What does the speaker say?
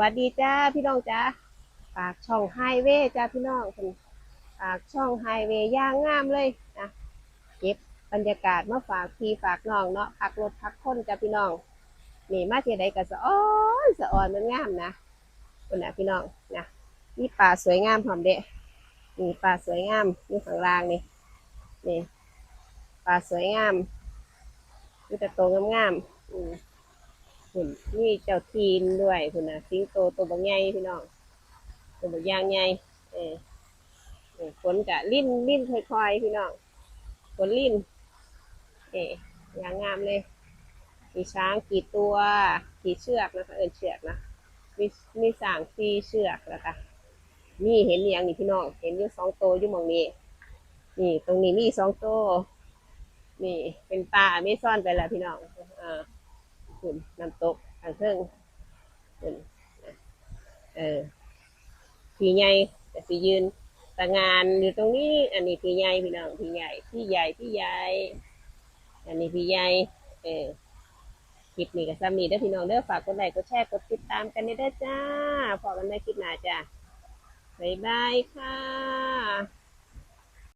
วัสดีจ้าพี่น้องจ้าฝากช่องไฮเวย์จ้าพี่น้องเพิ่นฝากช่องไฮเวย์ย่างงามเลยนะเก็บบรรยากาศมาฝากพี่ฝากน้องเนาะพักรถพักคนจ้าพี่น้องนี่มาเที่ยใดก็สะอ้อนสะอ่อนมันงามนะคนนะพี่น้องนะนี่ป่าสวยงามพร้อมเด้นี่ป่าสวยงามนี่ข้างล่างนี่นี่ป่าสวยงามมีแต่โตวงามอืม คุณนี่เจ้าทีนด้วยคุณนะสิงโตตัวบางใหญ่พี่น้องตัวบางยางใหญ่เออฝนกะลิ้นลิ้นค่อยๆพี่น้องฝนลิ้น เออย่างงามเลย มีช้างกี่ตัวกี่เชือกนะคะเอินเชือกนะมีมีสางสี่เชือกแล้วค่ะนี่เห็นอย่างนี่พี่น้อง เห็นอยู่สองตัวอยู่มองนี้ นี่ตรงนี้มีสองตัวนี่เป็นปลาไม่ซ่อนไปแล้วพี่น้องอ่า คุณน้ำตกทางเครื่องคุณเออพี่ใหญ่แต่พี่ยืนตางานอยู่ตรงนี้ อันนี้พี่ใหญ่พี่น้องพี่ใหญ่พี่ใหญ่พี่ใหญ่อันนี้พี่ใหญ่เออคลิปนี้กับซ้ำนี้เด้อพี่น้องเด้อฝากกดไลค์กดแชร์กดติดตามกันเด้อจ้าพอกันในคลิปหน้าจ้าบ๊ายบายค่ะ